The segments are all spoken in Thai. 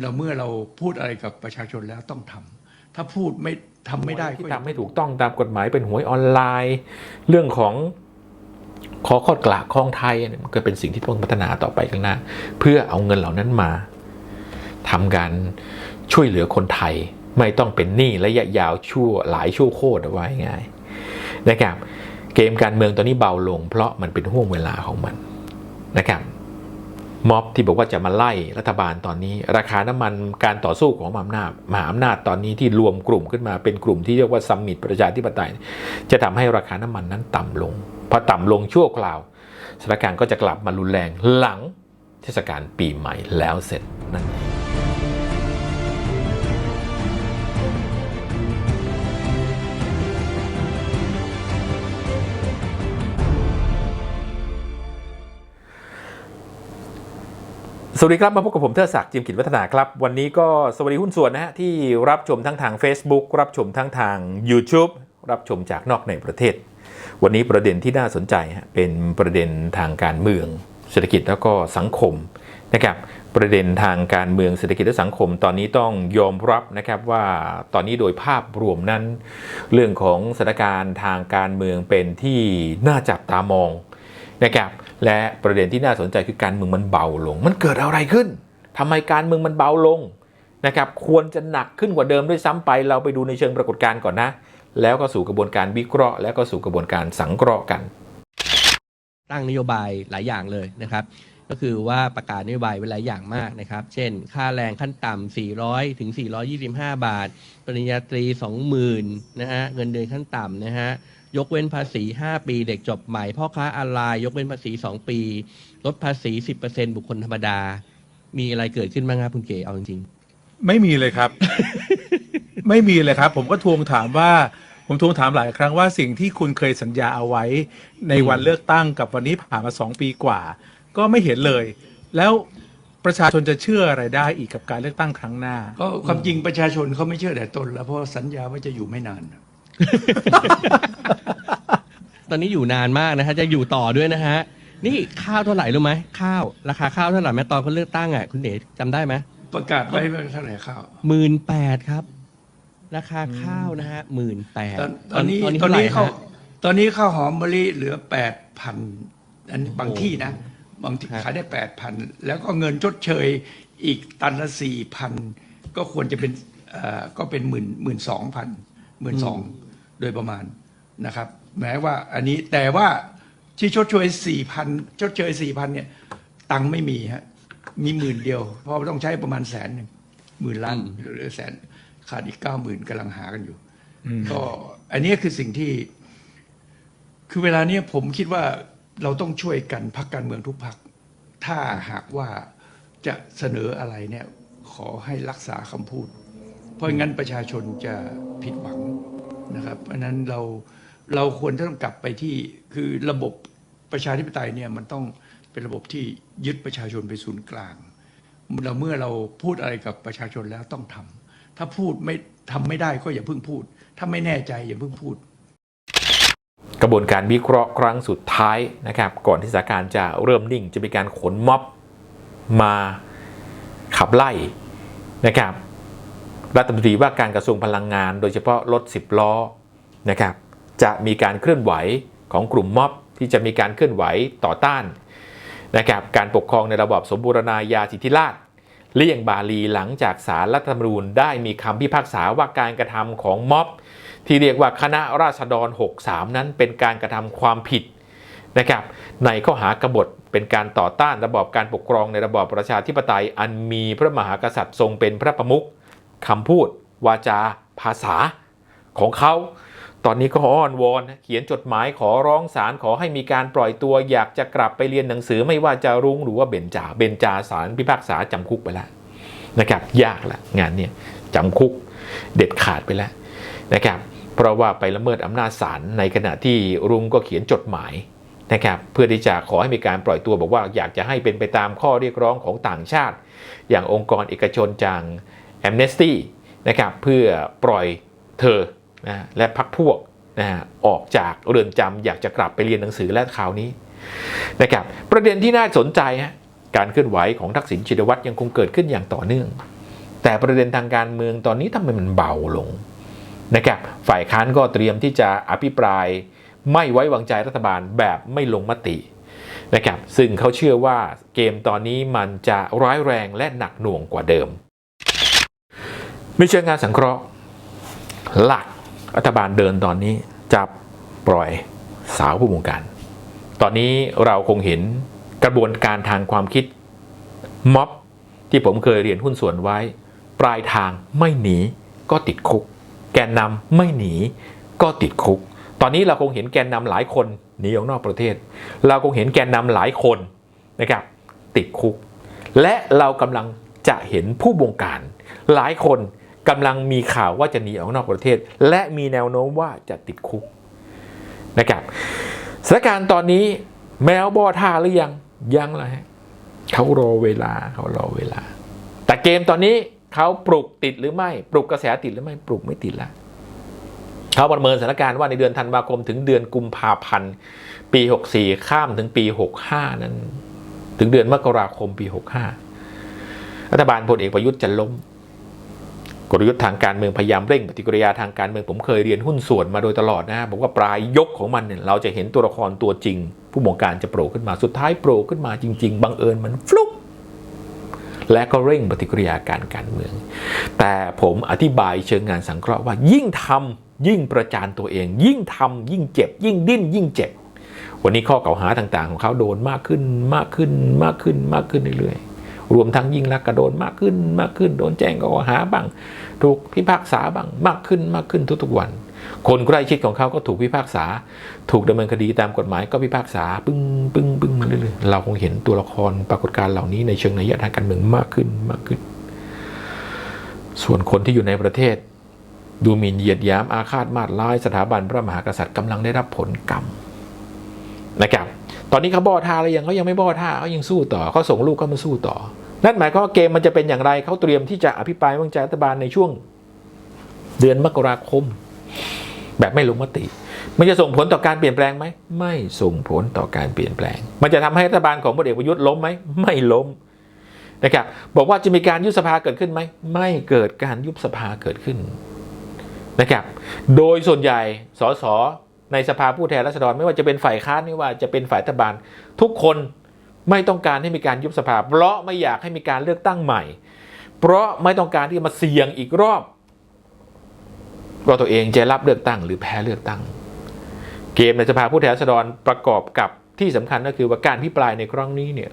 เราเมื่อเราพูดอะไรกับประชาชนแล้วต้องทำถ้าพูดไม่ทำไม่ได้ที่ก็ทำไม่ถูกต้องตามกฎหมายเป็นหวยออนไลน์ เรื่องของขอคอดกลากคลองไทยเนี่ยมันก็เป็นสิ่งที่ต้องพัฒนาต่อไปข้างหน้า เพื่อเอาเงินเหล่านั้นมาทำการช่วยเหลือคนไทย ไม่ต้องเป็นหนี้ระยะยาวชั่วหลายชั่วโคตรเอาไว้ง่ายนะครับเกมการเมืองตอนนี้เบาลง เพราะมันเป็นห่วงเวลาของมันนะครับ ม็อบที่บอกว่าจะมาไล่รัฐบาลตอนนี้ ราคาน้ำมันการต่อสู้ของมหาอำนาจมหาอำนาจตอนนี้ที่รวมกลุ่มขึ้นมาเป็นกลุ่มที่เรียกว่าซัมมิตประชาธิปไตย จะทำให้ราคาน้ำมันนั้นต่ำลงพอต่ำลงชั่วคราวสถานการณ์ก็จะกลับมารุนแรงหลังเทศกาลปีใหม่แล้วเสร็จนั่นเอง สวัสดีครับมาพบกับผมเทิดศักดิ์จิมกิจวัฒนาครับ วันนี้ก็สวัสดีหุ้นส่วนนะฮะที่รับชมทั้งทาง Facebook รับชมทั้งทาง YouTube รับชมจากนอกในประเทศ วันนี้ประเด็นที่น่าสนใจฮะเป็นประเด็นทางการเมือง เศรษฐกิจแล้วก็สังคมนะครับประเด็นทางการเมืองเศรษฐกิจและสังคม ตอนนี้ต้องยอมรับนะครับว่าตอนนี้โดยภาพรวมนั้น เรื่องของสถานการณ์ทางการเมืองเป็นที่น่าจับตามองนะครับ และประเด็นที่น่าสนใจคือการเมืองมันเบาลง มันเกิดอะไรขึ้นทำไมการเมืองมันเบาลงนะครับ ควรจะหนักขึ้นกว่าเดิมด้วยซ้ำไป เราไปดูในเชิงปรากฏการณ์ก่อนนะ แล้วก็สู่กระบวนการวิเคราะห์ แล้วก็สู่กระบวนการสังเคราะห์กัน ตั้งนโยบายหลายอย่างเลยนะครับ ก็คือว่าประกาศนโยบายไว้หลายอย่างมากนะครับ เช่น ค่าแรงขั้นต่ำ400 ถึง 425 บาท ปริญญาตรี 20,000นะฮะ เงินเดือนขั้นต่ำนะฮะ ยกเว้นภาษี 5 ปีเด็กจบใหม่ พ่อค้าออนไลน์ยกเว้นภาษี 2 ปี ลดภาษี 10%บุคคลธรรมดา มีอะไรเกิดขึ้นบ้างครับคุณเก๋เอาจริงไม่มีเลยครับ ไม่มีเลยครับ ผมก็ทวงถามว่า ผมทวงถามหลายครั้งว่าสิ่งที่คุณเคยสัญญาเอาไว้ ในวันเลือกตั้งกับวันนี้ผ่านมาสองปีกว่า ก็ไม่เห็นเลย แล้วประชาชนจะเชื่ออะไรได้อีกกับการเลือกตั้งครั้งหน้า ก็ความจริงประชาชนเขาไม่เชื่อแต่ตนแล้วเพราะว่าสัญญาว่าจะอยู่ไม่นานๆ ตอนนี้อยู่นานมากนะฮะ จะอยู่ต่อด้วยนะฮะ นี่ข้าวเท่าไหร่รู้ไหมข้าวราคาข้าวเท่าไหร่แม้ตอนเขาเลือกตั้งอะคุณเอ๋จำได้ไหมประกาศไว้ว่าเท่าไหร่ข้าวหมื่นแปดครับ ราคาข้าวนะฮะหมื่นแปดตอนตอนนี้ตอนเท่าไหร่นี้เขาฮะตอนนี้ข้าวหอมมะลิเหลือแปดพันอันนี้บางที่นะ บางที่ฮะขายได้แปดพันแล้วก็เงินชดเชยอีกตันละสี่พันก็ควรจะเป็นเอ่อก็เป็นหมื่นหมื่นสองพันหมื่นสอง โดยประมาณนะครับแม้ว่าอันนี้แต่ว่าที่ชดเชยสี่พันชดเชยสี่พันเนี่ยตังค์ไม่มีฮะมีหมื่นเดียว เพราะว่าต้องใช้ประมาณแสนหนึ่งหมื่นล้านหรือแสนขาดอีกเก้าหมื่นกำลังหากันอยู่ก็อันนี้คือสิ่งที่ คือเวลาเนี้ยผมคิดว่าเราต้องช่วยกันพักการเมืองทุกพัก ถ้าหากว่าจะเสนออะไรเนี่ย ขอให้รักษาคำพูดเพ ราะงั้นประชาชนจะผิดหวังนะครับเพราะนั้นเราเราควรจะต้องกลับไปที่คือระบบประชาธิปไตยเนี่ยมันต้องเป็นระบบที่ยึดประชาชนเป็นศูนย์กลางเราเมื่อเราพูดอะไรกับประชาชนแล้วต้องทำถ้าพูดไม่ทำไม่ได้ก็อย่าเพิ่งพูด ถ้าไม่แน่ใจอย่าเพิ่งพูด กระบวนการวิเคราะห์ครั้งสุดท้ายนะครับ ก่อนที่สถานการณ์จะเริ่มนิ่ง จะมีการขนม็อบมาขับไล่นะครับ รัฐมนตรีว่าการกระทรวงพลังงาน โดยเฉพาะรถ 10 ล้อนะครับจะมีการเคลื่อนไหวของกลุ่มม็อบที่จะมีการเคลื่อนไหวต่อต้านนะครับการปกครองในระบอบสมบูรณาญาสิทธิราชเลี่ยงบาลีหลังจากสารรัฐธรรมนูญได้มีคำพิพากษาว่าการกระทำของม็อบ ที่เรียกว่าคณะราษฎร 63 นั้นเป็นการกระทำความผิดนะครับในข้อหากบฏเป็นการต่อต้านระบอบการปกครองในระบอบประชาธิปไตยอันมีพระมหากษัตริย์ทรงเป็นพระประมุข คำพูด วาจา ภาษาของเขาตอนนี้ก็อ้อนวอนเขียนจดหมายขอร้องศาลขอให้มีการปล่อยตัว อยากจะกลับไปเรียนหนังสือไม่ว่าจะรุ้งหรือว่าเบนจาเบนจาศาลพิพากษาจำคุกไปแล้วนะครับยากละงานเนี่ยจำคุกเด็ดขาดไปแล้วนะครับเพราะว่าไปละเมิดอำนาจศาลในขณะที่รุงก็เขียนจดหมายนะครับเพื่อที่จะขอให้มีการปล่อยตัวบอกว่าอยากจะให้เป็นไปตามข้อเรียกร้องของต่างชาติ อย่างองค์กรเอกชนจาง แอมเนสตี้นะครับเพื่อปล่อยเธอนะและพักพวกนะฮะออกจากเรือนจำอยากจะกลับไปเรียนหนังสือและคราวนี้นะครับประเด็นที่น่าสนใจฮะการเคลื่อนไหวของทักษิณชินวัตรยังคงเกิดขึ้นอย่างต่อเนื่อง แต่ประเด็นทางการเมืองตอนนี้ทำไมมันเบาลงนะครับฝ่ายค้านก็เตรียมที่จะอภิปรายไม่ไว้วางใจรัฐบาลแบบไม่ลงมตินะครับซึ่งเขาเชื่อว่าเกมตอนนี้มันจะร้ายแรงและหนักหน่วงกว่าเดิม ในเชิงงานสังเคราะห์ หลักรัฐบาลเดินตอนนี้จะปล่อยสาวผู้บงการ ตอนนี้เราคงเห็นกระบวนการทางความคิดม็อบที่ผมเคยเรียนหุ้นส่วนไว้ ปลายทางไม่หนีก็ติดคุก แกนนำไม่หนีก็ติดคุก ตอนนี้เราคงเห็นแกนนำหลายคนหนีออกนอกประเทศ เราคงเห็นแกนนำหลายคนนะครับติดคุก และเรากำลังจะเห็นผู้บงการหลายคน กำลังมีข่าวว่าจะหนีออกนอกประเทศ และมีแนวโน้มว่าจะติดคุกนะครับสถานการณ์ตอนนี้แมวบอท่าหรือยังยังเลยฮะเขารอเวลาเขารอเวลา แต่เกมตอนนี้เขาปลุกติดหรือไม่ ปลุกกระแสติดหรือไม่ปลุกไม่ติดละเขาประเมินสถานการณ์ว่าในเดือนธันวาคมถึงเดือนกุมภาพันธ์ปี 64 ข้ามถึงปี 65 นั้น ถึงเดือนมกราคมปี 65 รัฐบาลพลเอกประยุทธ์จะล้ม กลยุทธ์ทางการเมืองพยายามเร่งปฏิกิริยาทางการเมืองผมเคยเรียนหุ้นส่วนมาโดยตลอดนะบอกว่าปลายยกของมันเนี่ยเราจะเห็นตัวละครตัวจริง ผู้บงการจะโผล่ขึ้นมาสุดท้ายโผล่ขึ้นมาจริง ๆบังเอิญมันฟลุกและก็เร่งปฏิกิริยาการการเมือง แต่ผมอธิบายเชิงงานสังเคราะห์ว่า ยิ่งทำยิ่งประจานตัวเอง ยิ่งทำยิ่งเจ็บ ยิ่งดิ้น ยิ่งเจ็บ วันนี้ข้อกล่าวหาต่างๆ ของเขาโดนมากขึ้นมากขึ้นมากขึ้นมากขึ้นเรื่อยๆรวมทั้งยิ่งรักก็โดนมากขึ้นมากขึ้น โดนแจ้งข้อหาบ้าง ถูกพิพากษาบ้างมากขึ้นมากขึ้นทุกๆวัน คนใกล้ชิดของเขาก็ถูกพิพากษา ถูกดำเนินคดีตามกฎหมายก็พิพากษาปึ้งปึ้งปึ้งมาเรื่อยๆเราคงเห็นตัวละครปรากฏการณ์เหล่านี้ในเชิงนัยยะทางการเมืองมากขึ้นมากขึ้น ส่วนคนที่อยู่ในประเทศ ดูหมิ่นเหยียดยามอาฆาตมาดร้ายสถาบันพระมหากษัตริย์กำลังได้รับผลกรรมนะครับ ตอนนี้เขาบ่อท่าอะไรยังเขายังไม่บ่อท่าเขายังสู้ต่อเขาส่งลูกเขามาสู้ต่อ นั่นหมายความว่าเกมมันจะเป็นอย่างไรเขาเตรียมที่จะอภิปรายวางใจรัฐบาลในช่วงเดือนมกราคม แบบไม่ลงมติ มันจะส่งผลต่อการเปลี่ยนแปลงไหม ไม่ส่งผลต่อการเปลี่ยนแปลง มันจะทำให้รัฐบาลของพลเอกประยุทธ์ล้มไหม ไม่ล้มนะครับบอกว่าจะมีการยุบสภาเกิดขึ้นไหม ไม่เกิดการยุบสภาเกิดขึ้นนะครับโดยส่วนใหญ่สสในสภาผู้แทนราษฎรไม่ว่าจะเป็นฝ่ายค้านไม่ว่าจะเป็นฝ่ายรัฐบาลทุกคน ไม่ต้องการให้มีการยุบสภา เพราะไม่อยากให้มีการเลือกตั้งใหม่ เพราะไม่ต้องการที่จะมาเสี่ยงอีกรอบว่าตัวเองจะรับเลือกตั้งหรือแพ้เลือกตั้ง เกมในสภาผู้แทนราษฎรประกอบกับที่สำคัญก็คือว่าการพิปรายในครั้งนี้เนี่ย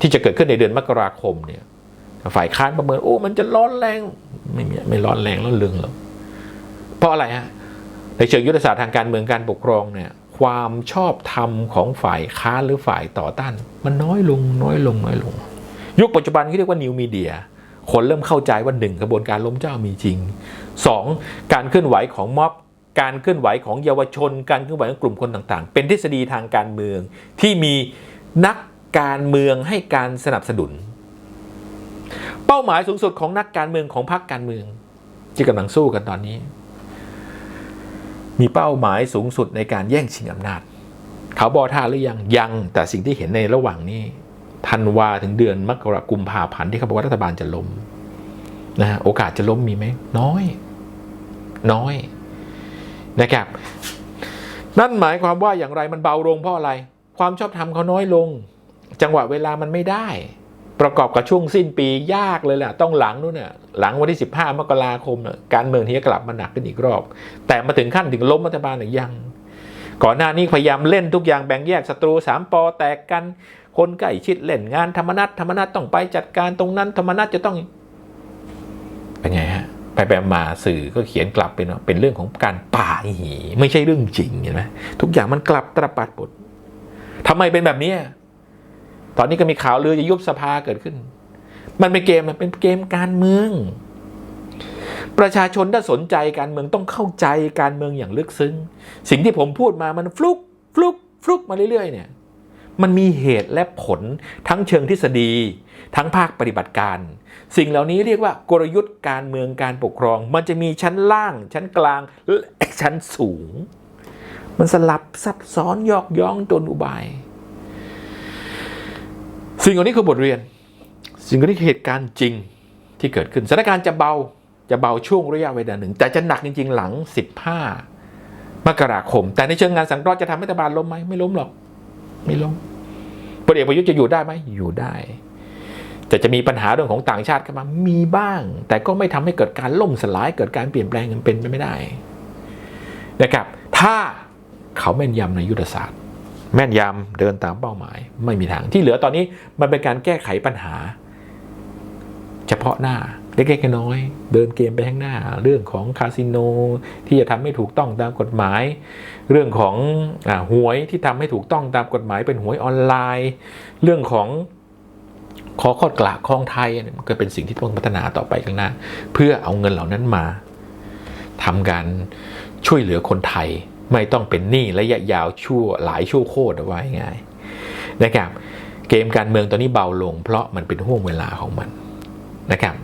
ที่จะเกิดขึ้นในเดือนมกราคมเนี่ยฝ่ายค้านประเมินโอ้ มันจะร้อนแรง ไม่มีไม่ร้อนแรงร้อนเรืองหรอกเพราะอะไรฮะในเชิงยุทธศาสตร์ทางการเมืองการปกครองเนี่ย ความชอบธรรมของฝ่ายค้านหรือฝ่ายต่อต้าน มันน้อยลงน้อยลงน้อยลง ยุคปัจจุบันที่เรียกว่านิวมีเดียคนเริ่มเข้าใจว่าหนึ่งกระบวนการล้มเจ้ามีจริงสองการเคลื่อนไหวของม็อบการเคลื่อนไหวของเยาวชน การเคลื่อนไหวของกลุ่มคนต่างๆ เป็นทฤษฎีทางการเมือง ที่มีนักการเมืองให้การสนับสนุน เป้าหมายสูงสุดของนักการเมืองของพรรคการเมืองที่กำลังสู้กันตอนนี้ มีเป้าหมายสูงสุดในการแย่งชิงอำนาจ เขาบอท่าหรือยังยังแต่สิ่งที่เห็นในระหว่างนี้ธันวาถึงเดือนมกราคมพาพันธ์ที่เขาบอกว่ารัฐบาลจะล้มนะฮะโอกาสจะล้มมีไหมน้อย น้อยนะครับ นั่นหมายความว่าอย่างไรมันเบาลงเพราะอะไร ความชอบธรรมเขาน้อยลง จังหวะเวลามันไม่ได้ ประกอบกับช่วงสิ้นปียากเลยแหละต้องหลังนู้นเนี่ยหลังวันที่ 15 มกราคมเนี่ยการเมืองที่จะกลับมาหนักขึ้นอีกรอบ แต่มาถึงขั้นถึงล้มรัฐบาลหรือยัง ก่อนหน้านี้พยายามเล่นทุกอย่างแบ่งแยกศัตรูสามปอแตกกันคนใกล้ชิดเล่นงานธรรมนัตธรรมนัตต้องไปจัดการตรงนั้นธรรมนัตจะต้องเป็นไงฮะไปไปมาสื่อก็เขียนกลับเป็นว่าเป็นเรื่องของการป่าหีไม่ใช่เรื่องจริงเห็นไหมทุกอย่างมันกลับตรปัดหมดทำไมเป็นแบบนี้ ตอนนี้ก็มีข่าวลือจะยุบสภาเกิดขึ้น มันเป็นเกมเป็นเกมการเมือง ประชาชนถ้าสนใจการเมืองต้องเข้าใจการเมืองอย่างลึกซึ้ง สิ่งที่ผมพูดมามันฟลุกฟลุกฟลุกมาเรื่อยๆเนี่ย มันมีเหตุและผลทั้งเชิงทฤษฎี ทั้งภาคปฏิบัติการ สิ่งเหล่านี้เรียกว่ากลยุทธ์การเมืองการปกครอง มันจะมีชั้นล่าง ชั้นกลางและชั้นสูง มันสลับซับซ้อนยอกย้องจนอุบาย สิ่งเหล่านี้คือบทเรียน สิ่งเหล่านี้คือเหตุการณ์จริงที่เกิดขึ้นสถานการณ์จะเบาจะเบาช่วงระยะเวลาหนึ่ง แต่จะหนักจริง ๆ หลัง 15 มกราคม แต่ในเชิงงานสังเคราะห์จะทำให้รัฐบาลล้มไหมไม่ล้มหรอก ไม่ล้มพลเอกประยุทธ์จะอยู่ได้ไหมอยู่ได้ แต่จะมีปัญหาเรื่องของต่างชาติเข้ามามีบ้าง แต่ก็ไม่ทำให้เกิดการล่มสลายเกิดการเปลี่ยนแปลงกันเป็นไปไม่ได้นะครับ ถ้าเขาแม่นยำในยุทธศาสตร์ แม่นยำเดินตามเป้าหมาย ไม่มีทางที่เหลือตอนนี้มันเป็นการแก้ไขปัญหา เฉพาะหน้าเล็กๆน้อยๆเดินเกมไปข้างหน้า เรื่องของคาสิโนที่จะทำให้ถูกต้องตามกฎหมาย เรื่องของอหวยที่ทำให้ถูกต้องตามกฎหมายเป็นหวยออนไลน์ เรื่องของขอคอดกลากคลองไทยเนี่ยมันก็เป็นสิ่งที่ต้องพัฒนาต่อไปข้างหน้า เพื่อเอาเงินเหล่านั้นมาทำการช่วยเหลือคนไทย ไม่ต้องเป็นหนี้ระยะยาวชั่วหลายชั่วโคตรเอาไว้ง่ายนะครับ เกมการเมืองตอนนี้เบาลง เพราะมันเป็นห่วงเวลาของมันนะครับ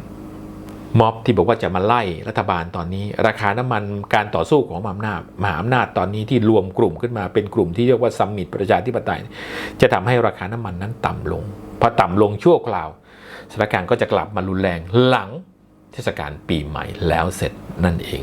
ม็อบที่บอกว่าจะมาไล่รัฐบาลตอนนี้ ราคาน้ำมันการต่อสู้ของมหาอำนาจมหาอำนาจตอนนี้ที่รวมกลุ่มขึ้นมาเป็นกลุ่มที่เรียกว่าซัมมิตประชาธิปไตย จะทำให้ราคาน้ำมันนั้นต่ำลงพอต่ำลงชั่วคราวสถานการณ์ก็จะกลับมารุนแรงหลังเทศกาลปีใหม่แล้วเสร็จนั่นเอง